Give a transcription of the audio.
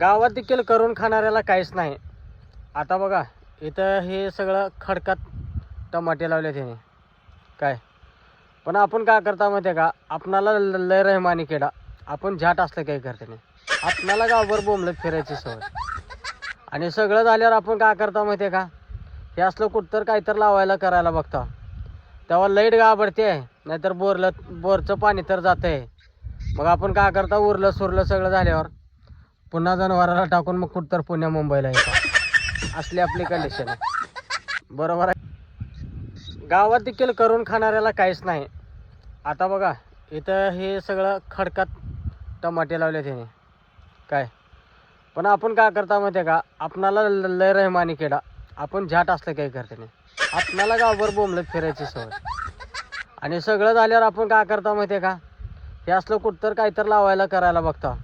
गावात देखील करून खाणाऱ्याला काहीच नाही. आता बघा इथं हे सगळं खडकात टमाटे लावले त्याने. काय? पण आपण काय करता माहिती आहे का? आपणाला ल- लय रहमानी केडा आपण झाट असलं काही करते नाही. आपणाला गावभर बोंबलत फिरायची सवय. आणि सगळं झाल्यावर आपण काय करता माहिती आहे का? हे असलं कुठतर काहीतर लावायला करायला बघता. तेव्हा लाइट गाबडते नाहीतर बोरलं बोरचं पाणी तर जातंय. मग आपण काय करता? उरलं सुरलं सगळं झाल्यावर. पुन्हा जनावराला टाकून मग कुठतर पुण्या मुंबईला येतात असली आपली कंडिशन बरोबर आहे. गावात देखील करून खाणाऱ्याला काहीच नाही. आता बघा इथं हे सगळं खडकात टमाटे लावले त्याने. काय? पण आपण काय करता माहिती आहे का? आपणाला ल- लय रहमानी केडा आपण झाट असलं काही करते नाही. आपणाला गावभर बोंबलत फिरायची सवय. आणि सगळं झाल्यावर आपण काय करता माहिती आहे का? हे असलं कुठतर काहीतर लावायला करायला बघता.